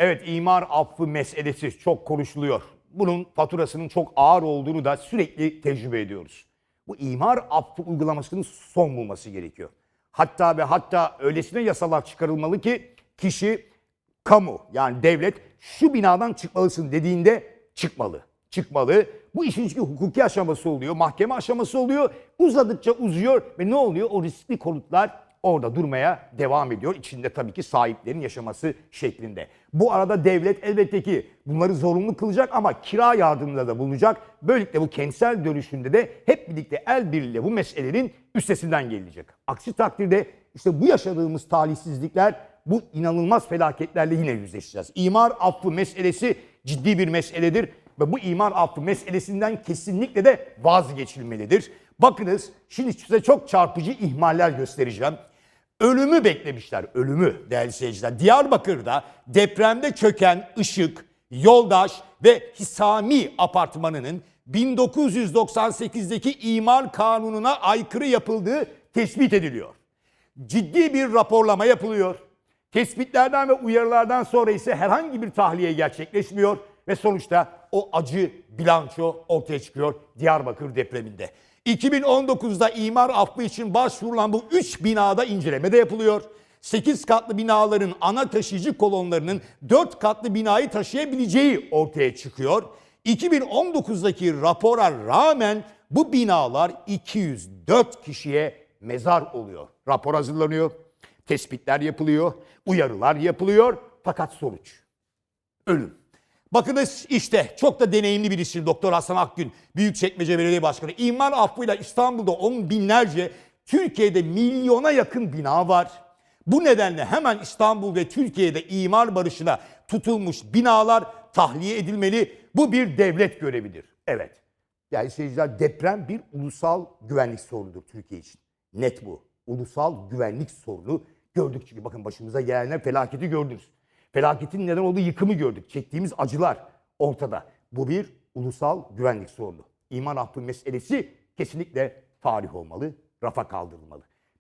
Evet imar affı meselesi çok konuşuluyor. Bunun faturasının çok ağır olduğunu da sürekli tecrübe ediyoruz. Bu imar affı uygulamasının son bulması gerekiyor. Hatta ve hatta öylesine yasalar çıkarılmalı ki kişi kamu yani devlet şu binadan çıkmalısın dediğinde çıkmalı. Çıkmalı. Bu işin çünkü hukuki aşaması oluyor, mahkeme aşaması oluyor. Uzadıkça uzuyor ve ne oluyor? O riskli konutlar orada durmaya devam ediyor. İçinde tabii ki sahiplerin yaşaması şeklinde. Bu arada devlet elbette ki bunları zorunlu kılacak ama kira yardımında da bulunacak. Böylelikle bu kentsel dönüşümde de hep birlikte el birliğiyle bu meselenin üstesinden gelecek. Aksi takdirde işte bu yaşadığımız talihsizlikler bu inanılmaz felaketlerle yine yüzleşeceğiz. İmar affı meselesi ciddi bir meseledir ve bu imar affı meselesinden kesinlikle de vazgeçilmelidir. Bakınız şimdi size çok çarpıcı ihmaller göstereceğim. Ölümü beklemişler, ölümü değerli seyirciler. Diyarbakır'da depremde çöken Işık, Yoldaş ve Hisami apartmanının 1998'deki imar kanununa aykırı yapıldığı tespit ediliyor. Ciddi bir raporlama yapılıyor. Tespitlerden ve uyarılardan sonra ise herhangi bir tahliye gerçekleşmiyor ve sonuçta o acı bilanço ortaya çıkıyor Diyarbakır depreminde. 2019'da imar affı için başvurulan bu 3 binada inceleme de yapılıyor. 8 katlı binaların ana taşıyıcı kolonlarının 4 katlı binayı taşıyabileceği ortaya çıkıyor. 2019'daki rapora rağmen bu binalar 204 kişiye mezar oluyor. Rapor hazırlanıyor, tespitler yapılıyor, uyarılar yapılıyor fakat sonuç ölüm. Bakınız işte çok da deneyimli bir isim Doktor Hasan Akgün, Büyükçekmece Belediye Başkanı. İmar affıyla İstanbul'da on binlerce, Türkiye'de milyona yakın bina var. Bu nedenle hemen İstanbul ve Türkiye'de imar barışına tutulmuş binalar tahliye edilmeli. Bu bir devlet görevidir. Evet. Yani seyirciler deprem bir ulusal güvenlik sorunudur Türkiye için. Net bu. Ulusal güvenlik sorunu gördük çünkü bakın başımıza gelenler felaketi gördünüz. Felaketin neden olduğu yıkımı gördük. Çektiğimiz acılar ortada. Bu bir ulusal güvenlik sorunu. İman affı meselesi kesinlikle tarih olmalı, rafa kaldırılmalı.